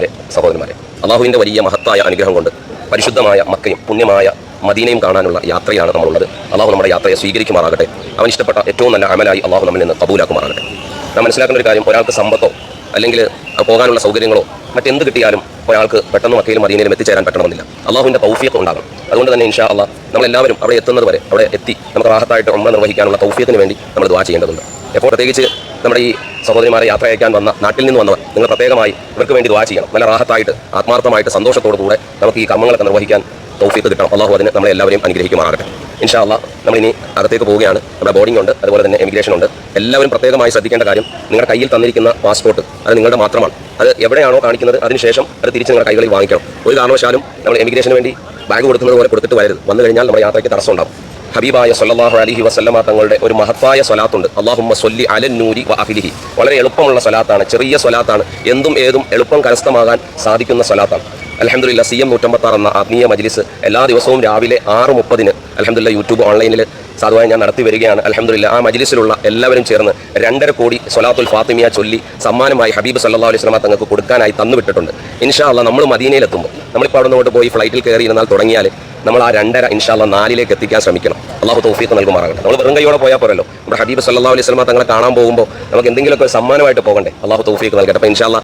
ഉമ്മമാരെ സഹോദരന്മാരെ അള്ളാഹുവിന്റെ വലിയ മഹത്തായ അനുഗ്രഹം കൊണ്ട് പരിശുദ്ധമായ മക്കയും പുണ്യമായ മദീനയും കാണാനുള്ള യാത്രയാണ് നമ്മളുള്ളത്. അള്ളാഹു നമ്മുടെ യാത്രയെ സ്വീകരിക്കുമാറാകട്ടെ. അവൻ ഇഷ്ടപ്പെട്ട ഏറ്റവും നല്ല അമലായി അള്ളാഹു നമ്മിൽ നിന്ന് കബൂലാക്കുമാറാകട്ടെ. നാം മനസ്സിലാക്കേണ്ട ഒരു കാര്യം ഒരാൾക്ക് സമ്പത്തോ അല്ലെങ്കിൽ പോകാനുള്ള സൗകര്യങ്ങളോ മറ്റെന്ത് കിട്ടിയാലും ഒരാൾക്ക് പെട്ടെന്ന് മക്കയിലും മദീനയിലും എത്തിച്ചേരാൻ പറ്റണമെന്നില്ല. അള്ളാഹുവിന്റെ തൗഫിയൊക്കെ ഉണ്ടാകണം അതുകൊണ്ട് തന്നെ ഇൻഷാ അള്ളാഹ് നമ്മളെല്ലാവരും അവിടെ എത്തുന്നത് വരെ അവിടെ എത്തി നമുക്ക് റാഹത്തായിട്ട് ഉമ്മ നിർവഹിക്കാനുള്ള തൗഫിയത്തിന് വേണ്ടി നമ്മൾ ദ്വാ ചെയ്യേണ്ടതുണ്ട്. എപ്പോൾ പ്രത്യേകിച്ച് നമ്മുടെ ഈ സഹോദരിമാരെ യാത്ര അയക്കാൻ വന്ന നാട്ടിൽ നിന്ന് വന്നവർ നിങ്ങൾ പ്രത്യേകമായി ഇവർക്ക് വേണ്ടി ദ്വാ ചെയ്യണം. നല്ല റാഹത്തായിട്ട് ആത്മാർത്ഥമായിട്ട് സന്തോഷത്തോടു കൂടെ നമുക്ക് ഈ കർമ്മങ്ങളൊക്കെ നിർവഹിക്കാൻ തൗഫീഖ് കിട്ടണം. അള്ളാഹു അതിന് നമ്മളെ എല്ലാവരെയും അനുഗ്രഹിക്കുമാറാകട്ടെ. ഇൻഷാല്ല നമ്മളിനി അകത്തേക്ക് പോവുകയാണ്. നമ്മുടെ ബോർഡിംഗ് ഉണ്ട് അതുപോലെ തന്നെ എമിഗ്രേഷൻ ഉണ്ട്. എല്ലാവരും പ്രത്യേകമായി ശ്രദ്ധിക്കേണ്ട കാര്യം നിങ്ങളുടെ കയ്യിൽ തന്നിരിക്കുന്ന പാസ്പോർട്ട് അത് നിങ്ങളുടെ മാത്രമാണ്. അത് എവിടെയാണോ കാണിക്കുന്നത് അതിനുശേഷം അത് തിരിച്ച് നിങ്ങളുടെ കൈകളിൽ വാങ്ങിക്കണം. ഒരു കാരണവശാലും നമ്മൾ എമിഗ്രേഷന് വേണ്ടി ബാഗ് കൊടുക്കുന്നത് പോലെ കൊടുത്തിട്ട് വരരുത്. വന്നു കഴിഞ്ഞാൽ നമ്മുടെ യാത്രയ്ക്ക് തടസ്സം ഹബീബായ സല്ലാഹു അലഹി വസല്ലമ തങ്ങളുടെ ഒരു മഹത്തായ സ്വലാത്തുണ്ട്. അള്ളാഹുമ്മ സൊല്ലി അലൻ നൂരി വ അഫിലിഹി. വളരെ എളുപ്പമുള്ള സ്വലാത്താണ് ചെറിയ സ്വലാത്താണ് എന്തും ഏതും എളുപ്പം കരസ്ഥമാകാൻ സാധിക്കുന്ന സ്വലാത്താണ്. അലഹമുല്ല സി എം നൂറ്റമ്പത്താറ് എന്ന ആത്മീയ മജ്ലിസ് എല്ലാ ദിവസവും രാവിലെ ആറ് മുപ്പതിന് അലഹമുല്ല യൂട്യൂബ് ഓൺലൈനിൽ സാധുവായി ഞാൻ നടത്തി വരികയാണ്. അലഹമുല്ല ആ മജ്ലിസിലുള്ള എല്ലാവരും ചേർന്ന് രണ്ടര കോടി സൊലാത്തുൽ ഫാത്തിമിയ ചൊല്ലി സമ്മാനമായി ഹബീബ് സല്ലാ അലൈഹി സ്വലാമ തങ്ങൾക്ക് കൊടുക്കാനായി തന്നുവിട്ടിട്ടുണ്ട്. ഇൻഷാ അല്ല നമ്മൾ മദീനയിലെത്തുമ്പോൾ നമ്മളിപ്പോൾ അവിടെ നിന്ന് പോയി ഫ്ലൈറ്റിൽ കയറി ഇരുന്നാൽ തുടങ്ങിയാൽ നമ്മൾ ആ രണ്ടര ഇൻഷാല്ല നാലിലേക്ക് എത്തിക്കാൻ ശ്രമിക്കണം. അള്ളാഹു തൗഫീഖ് നൽകുമാറാകട്ടെ. നമ്മൾ വെറും കൈയോടെ പോയാൽ പോരല്ലോ. നമ്മുടെ ഹബീബ് സല്ലാ അലൈഹി സ്വലമ തങ്ങളെ കാണാൻ പോകുമ്പോൾ നമുക്ക് എന്തെങ്കിലുമൊക്കെ സമ്മാനമായിട്ട് പോകണ്ടേ? അള്ളാഹു തൗഫീഖ് നൽകട്ടെ. അപ്പോൾ ഇൻഷാല്ല